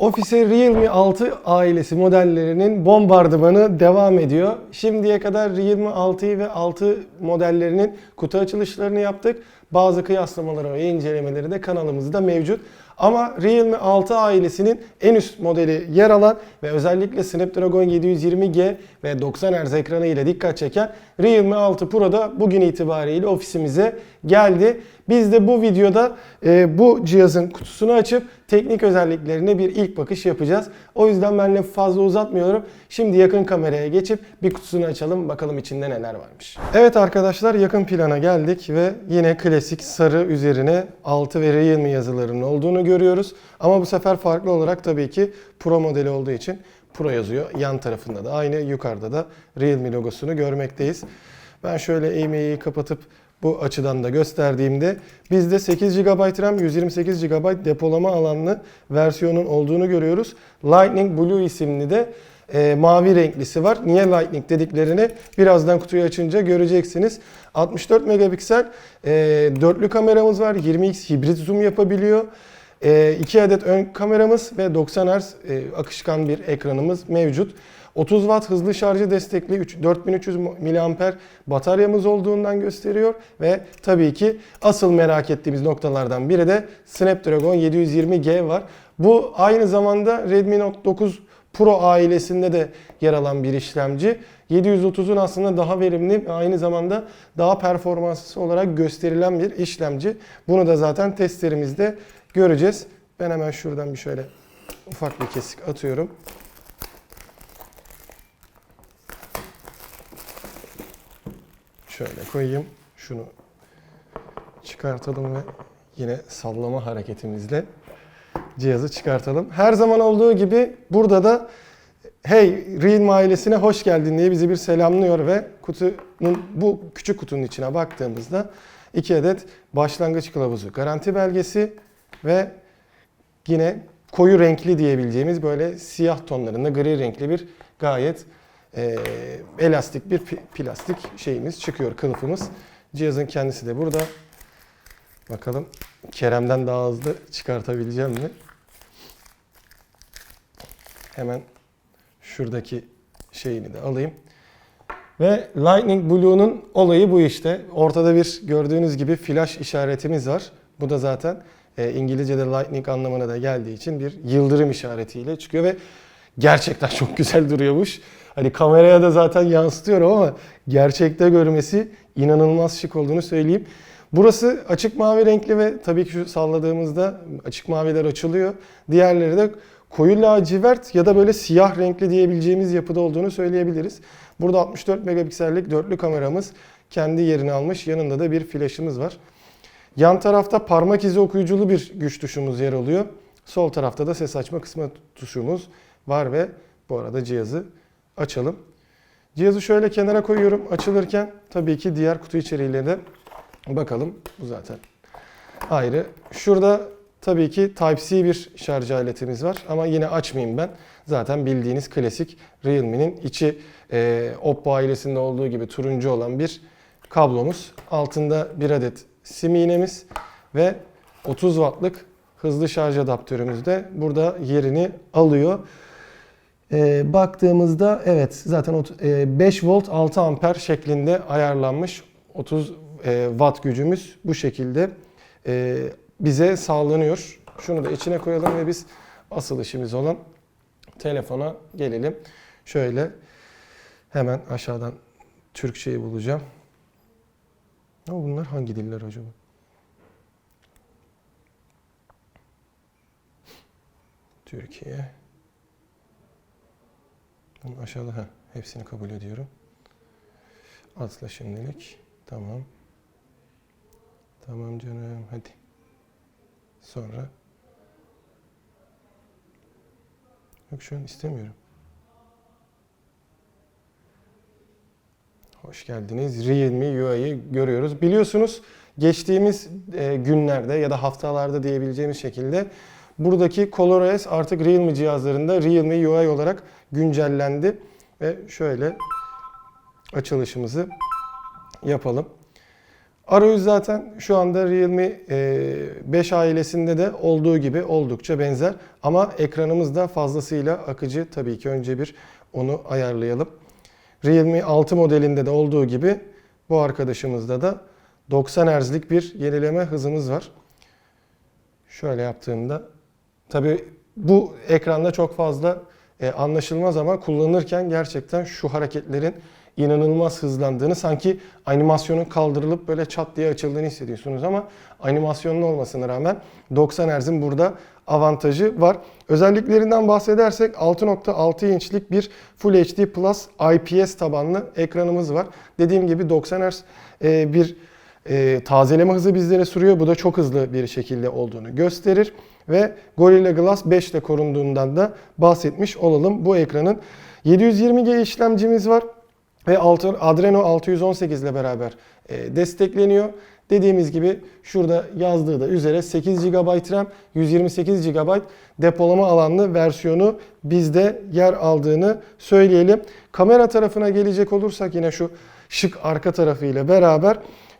Office Realme 6 ailesi modellerinin bombardımanı devam ediyor. Şimdiye kadar Realme 6'yı ve 6 modellerinin kutu açılışlarını yaptık. Bazı kıyaslamaları ve incelemeleri de kanalımızda mevcut. Ama Realme 6 ailesinin en üst modeli yer alan ve özellikle Snapdragon 720G ve 90 Hz ekranı ile dikkat çeken Realme 6 Pro da bugün itibariyle ofisimize geldi. Biz de bu videoda e, bu cihazın kutusunu açıp teknik özelliklerine bir ilk bakış yapacağız. O yüzden ben lafı fazla uzatmıyorum. Şimdi yakın kameraya geçip bir kutusunu açalım bakalım içinde neler varmış. Evet arkadaşlar yakın plana geldik ve yine klasik sarı üzerine 6 ve Realme yazılarının olduğunu görüyoruz. Ama bu sefer farklı olarak tabii ki Pro modeli olduğu için Pro yazıyor. Yan tarafında da aynı yukarıda da Realme logosunu görmekteyiz. Ben şöyle eğmeyi kapatıp bu açıdan da gösterdiğimde bizde 8 GB RAM 128 GB depolama alanlı versiyonun olduğunu görüyoruz. Lightning Blue isimli de e, mavi renklisi var. Niye Lightning dediklerini birazdan kutuyu açınca göreceksiniz. 64 megapiksel e, dörtlü kameramız var. 20x hibrit zoom yapabiliyor. 2 adet ön kameramız ve 90 Hz e, akışkan bir ekranımız mevcut. 30 Watt hızlı şarjı destekli 3 4300 mAh bataryamız olduğundan gösteriyor ve tabii ki asıl merak ettiğimiz noktalardan biri de Snapdragon 720G var. Bu aynı zamanda Redmi Note 9 Pro ailesinde de yer alan bir işlemci. 730'un aslında daha verimli ve aynı zamanda daha performanslı olarak gösterilen bir işlemci. Bunu da zaten testlerimizde göreceğiz. Ben hemen şuradan bir şöyle ufak bir kesik atıyorum. Şöyle koyayım. Şunu çıkartalım ve yine sallama hareketimizle cihazı çıkartalım. Her zaman olduğu gibi burada da Hey Realme ailesine hoş geldin diye bizi bir selamlıyor ve kutunun bu küçük kutunun içine baktığımızda iki adet başlangıç kılavuzu, garanti belgesi ve yine koyu renkli diyebileceğimiz böyle siyah tonlarında gri renkli bir gayet e, elastik bir plastik şeyimiz çıkıyor kılıfımız. Cihazın kendisi de burada. Bakalım Kerem'den daha hızlı çıkartabileceğim mi? Hemen şuradaki şeyini de alayım. Ve Lightning Blue'nun olayı bu işte. Ortada bir gördüğünüz gibi flash işaretimiz var. Bu da zaten e, İngilizce'de lightning anlamına da geldiği için bir yıldırım işaretiyle çıkıyor ve gerçekten çok güzel duruyormuş. Hani kameraya da zaten yansıtıyorum ama gerçekte görmesi inanılmaz şık olduğunu söyleyeyim. Burası açık mavi renkli ve tabii ki şu salladığımızda açık maviler açılıyor. Diğerleri de koyu lacivert ya da böyle siyah renkli diyebileceğimiz yapıda olduğunu söyleyebiliriz. Burada 64 megapiksellik dörtlü kameramız kendi yerini almış. Yanında da bir flaşımız var. Yan tarafta parmak izi okuyuculu bir güç tuşumuz yer alıyor. Sol tarafta da ses açma kısmı tuşumuz var ve bu arada cihazı açalım. Cihazı şöyle kenara koyuyorum. Açılırken tabii ki diğer kutu içeriğiyle de bakalım. Bu zaten ayrı. Şurada tabii ki Type-C bir şarj aletimiz var ama yine açmayayım ben. Zaten bildiğiniz klasik Realme'nin içi e, Oppo ailesinde olduğu gibi turuncu olan bir kablomuz. Altında bir adet sim iğnemiz ve 30 wattlık hızlı şarj adaptörümüz de burada yerini alıyor. Ee, baktığımızda evet zaten 5 volt 6 amper şeklinde ayarlanmış 30 e, watt gücümüz bu şekilde e, bize sağlanıyor. Şunu da içine koyalım ve biz asıl işimiz olan telefona gelelim. Şöyle hemen aşağıdan Türkçeyi bulacağım. Ama bunlar hangi diller acaba? Türkiye. Bunu aşağıda ha, hepsini kabul ediyorum. Atla şimdilik. Tamam. Tamam canım hadi. Sonra. Yok şu an istemiyorum. Hoş geldiniz. Realme UI'yi görüyoruz. Biliyorsunuz geçtiğimiz e, günlerde ya da haftalarda diyebileceğimiz şekilde buradaki ColorOS artık Realme cihazlarında Realme UI olarak güncellendi. Ve şöyle açılışımızı yapalım. Arayüz zaten şu anda Realme e, 5 ailesinde de olduğu gibi oldukça benzer. Ama ekranımız da fazlasıyla akıcı. Tabii ki önce bir onu ayarlayalım. Realme 6 modelinde de olduğu gibi bu arkadaşımızda da 90 Hz'lik bir yenileme hızımız var. Şöyle yaptığımda tabii bu ekranda çok fazla e, anlaşılmaz ama kullanırken gerçekten şu hareketlerin inanılmaz hızlandığını sanki animasyonun kaldırılıp böyle çat diye açıldığını hissediyorsunuz ama animasyonlu olmasına rağmen 90 Hz'in burada avantajı var. Özelliklerinden bahsedersek 6.6 inçlik bir Full HD Plus IPS tabanlı ekranımız var. Dediğim gibi 90 Hz e, bir e, tazeleme hızı bizlere sunuyor. Bu da çok hızlı bir şekilde olduğunu gösterir. Ve Gorilla Glass 5 ile korunduğundan da bahsetmiş olalım bu ekranın. 720G işlemcimiz var ve Adreno 618 ile beraber e, destekleniyor. Dediğimiz gibi şurada yazdığı da üzere 8 GB RAM, 128 GB depolama alanlı versiyonu bizde yer aldığını söyleyelim. Kamera tarafına gelecek olursak yine şu şık arka tarafıyla beraber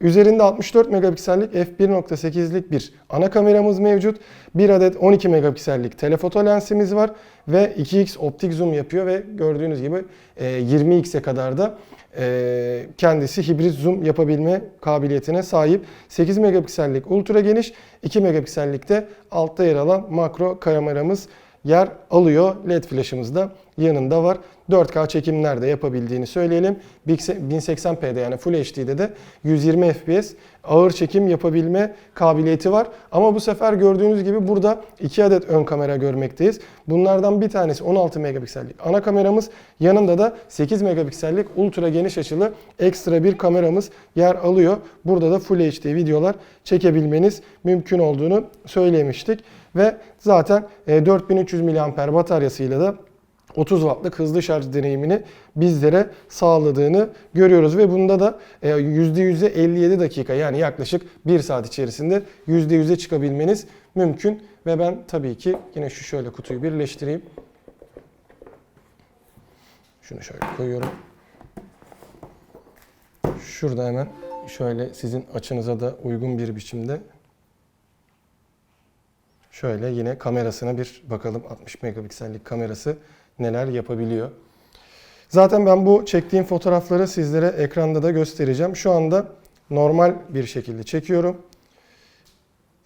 Üzerinde 64 megapiksellik f1.8'lik bir ana kameramız mevcut. Bir adet 12 megapiksellik telefoto lensimiz var ve 2x optik zoom yapıyor ve gördüğünüz gibi 20x'e kadar da e, kendisi hibrit zoom yapabilme kabiliyetine sahip. 8 megapiksellik ultra geniş, 2 megapiksellikte altta yer alan makro kameramız yer alıyor. LED flaşımız da yanında var. 4K çekimler de yapabildiğini söyleyelim. 1080p'de yani Full HD'de de 120 FPS ağır çekim yapabilme kabiliyeti var. Ama bu sefer gördüğünüz gibi burada 2 adet ön kamera görmekteyiz. Bunlardan bir tanesi 16 megapiksellik ana kameramız. Yanında da 8 megapiksellik ultra geniş açılı ekstra bir kameramız yer alıyor. Burada da Full HD videolar çekebilmeniz mümkün olduğunu söylemiştik. Ve zaten 4300 mAh bataryasıyla da 30 wattlık hızlı şarj deneyimini bizlere sağladığını görüyoruz ve bunda da %100'e 57 dakika yani yaklaşık 1 saat içerisinde %100'e çıkabilmeniz mümkün ve ben tabii ki yine şu şöyle kutuyu birleştireyim. Şunu şöyle koyuyorum. Şurada hemen şöyle sizin açınıza da uygun bir biçimde şöyle yine kamerasına bir bakalım 60 megapiksellik kamerası neler yapabiliyor. Zaten ben bu çektiğim fotoğrafları sizlere ekranda da göstereceğim. Şu anda normal bir şekilde çekiyorum.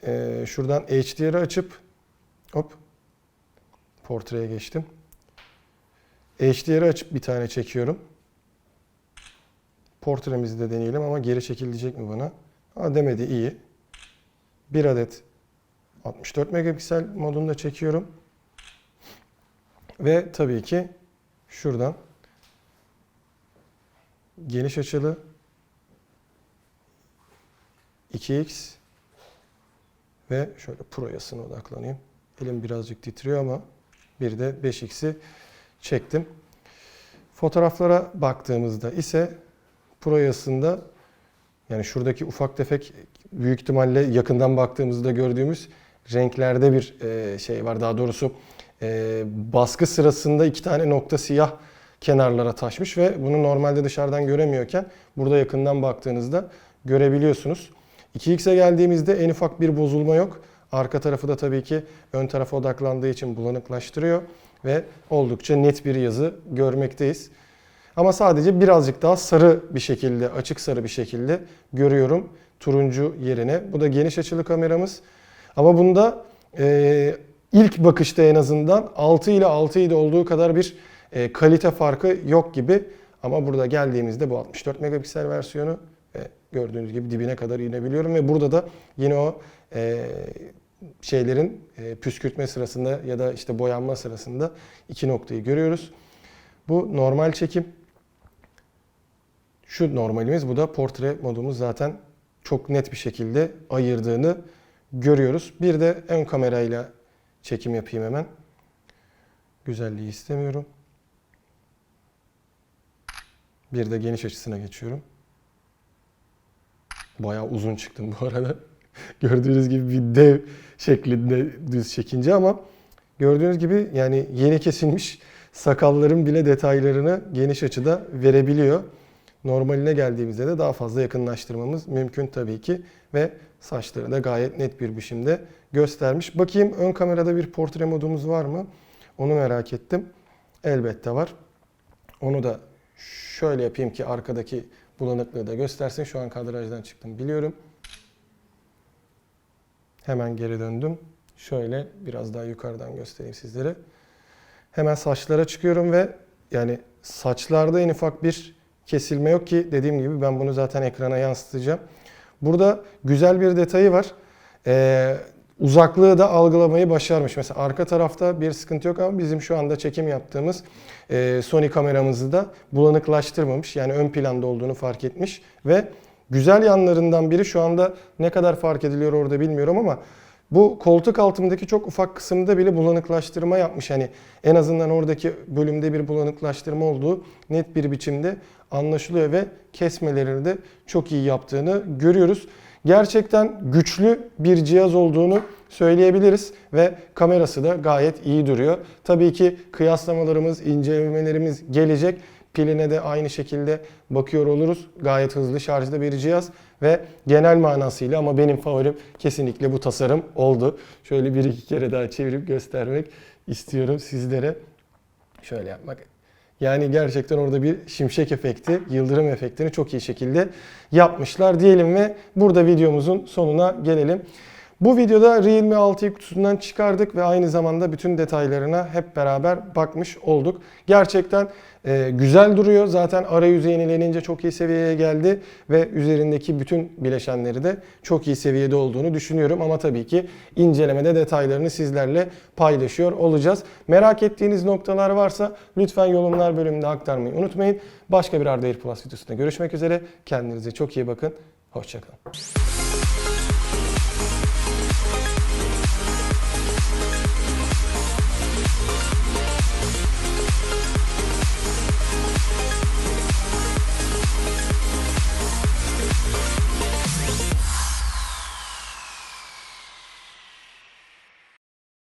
Ee, şuradan HDR'ı açıp hop portreye geçtim. HDR'ı açıp bir tane çekiyorum. Portremizi de deneyelim ama geri çekilecek mi bana? Ha demedi iyi. Bir adet 64 megapiksel modunda çekiyorum. Ve tabii ki şuradan geniş açılı 2x ve şöyle pro yasına odaklanayım. Elim birazcık titriyor ama bir de 5x'i çektim. Fotoğraflara baktığımızda ise pro yasında yani şuradaki ufak tefek büyük ihtimalle yakından baktığımızda gördüğümüz renklerde bir şey var. Daha doğrusu e, baskı sırasında iki tane nokta siyah kenarlara taşmış ve bunu normalde dışarıdan göremiyorken burada yakından baktığınızda görebiliyorsunuz. 2x'e geldiğimizde en ufak bir bozulma yok. Arka tarafı da tabii ki ön tarafa odaklandığı için bulanıklaştırıyor ve oldukça net bir yazı görmekteyiz. Ama sadece birazcık daha sarı bir şekilde, açık sarı bir şekilde görüyorum turuncu yerine. Bu da geniş açılı kameramız. Ama bunda ilk bakışta en azından 6 ile 6.7 olduğu kadar bir e, kalite farkı yok gibi. Ama burada geldiğimizde bu 64 megapiksel versiyonu ve gördüğünüz gibi dibine kadar inebiliyorum ve burada da yine o e, şeylerin e, püskürtme sırasında ya da işte boyanma sırasında iki noktayı görüyoruz. Bu normal çekim. Şu normalimiz bu da portre modumuz zaten çok net bir şekilde ayırdığını görüyoruz. Bir de ön kamerayla çekim yapayım hemen. Güzelliği istemiyorum. Bir de geniş açısına geçiyorum. Bayağı uzun çıktım bu arada. gördüğünüz gibi bir dev şeklinde düz çekince ama gördüğünüz gibi yani yeni kesilmiş sakalların bile detaylarını geniş açıda verebiliyor. Normaline geldiğimizde de daha fazla yakınlaştırmamız mümkün tabii ki ve saçları da gayet net bir biçimde göstermiş. Bakayım ön kamerada bir portre modumuz var mı? Onu merak ettim. Elbette var. Onu da şöyle yapayım ki arkadaki bulanıklığı da göstersin. Şu an kadrajdan çıktım biliyorum. Hemen geri döndüm. Şöyle biraz daha yukarıdan göstereyim sizlere. Hemen saçlara çıkıyorum ve yani saçlarda en ufak bir kesilme yok ki dediğim gibi ben bunu zaten ekrana yansıtacağım. Burada güzel bir detayı var. Ee, uzaklığı da algılamayı başarmış. Mesela arka tarafta bir sıkıntı yok ama bizim şu anda çekim yaptığımız e, Sony kameramızı da bulanıklaştırmamış. Yani ön planda olduğunu fark etmiş ve güzel yanlarından biri şu anda ne kadar fark ediliyor orada bilmiyorum ama bu koltuk altındaki çok ufak kısımda bile bulanıklaştırma yapmış. Hani en azından oradaki bölümde bir bulanıklaştırma olduğu net bir biçimde anlaşılıyor ve kesmeleri de çok iyi yaptığını görüyoruz. Gerçekten güçlü bir cihaz olduğunu söyleyebiliriz ve kamerası da gayet iyi duruyor. Tabii ki kıyaslamalarımız, incelemelerimiz gelecek. Piline de aynı şekilde bakıyor oluruz. Gayet hızlı şarjda bir cihaz ve genel manasıyla ama benim favorim kesinlikle bu tasarım oldu. Şöyle bir iki kere daha çevirip göstermek istiyorum sizlere. Şöyle yapmak. Yani gerçekten orada bir şimşek efekti, yıldırım efektini çok iyi şekilde yapmışlar diyelim ve burada videomuzun sonuna gelelim. Bu videoda Realme 6'yı kutusundan çıkardık ve aynı zamanda bütün detaylarına hep beraber bakmış olduk. Gerçekten e, güzel duruyor. Zaten arayüzü yenilenince çok iyi seviyeye geldi ve üzerindeki bütün bileşenleri de çok iyi seviyede olduğunu düşünüyorum. Ama tabii ki incelemede detaylarını sizlerle paylaşıyor olacağız. Merak ettiğiniz noktalar varsa lütfen yorumlar bölümünde aktarmayı unutmayın. Başka bir Arda Air Plus videosunda görüşmek üzere. Kendinize çok iyi bakın. Hoşçakalın.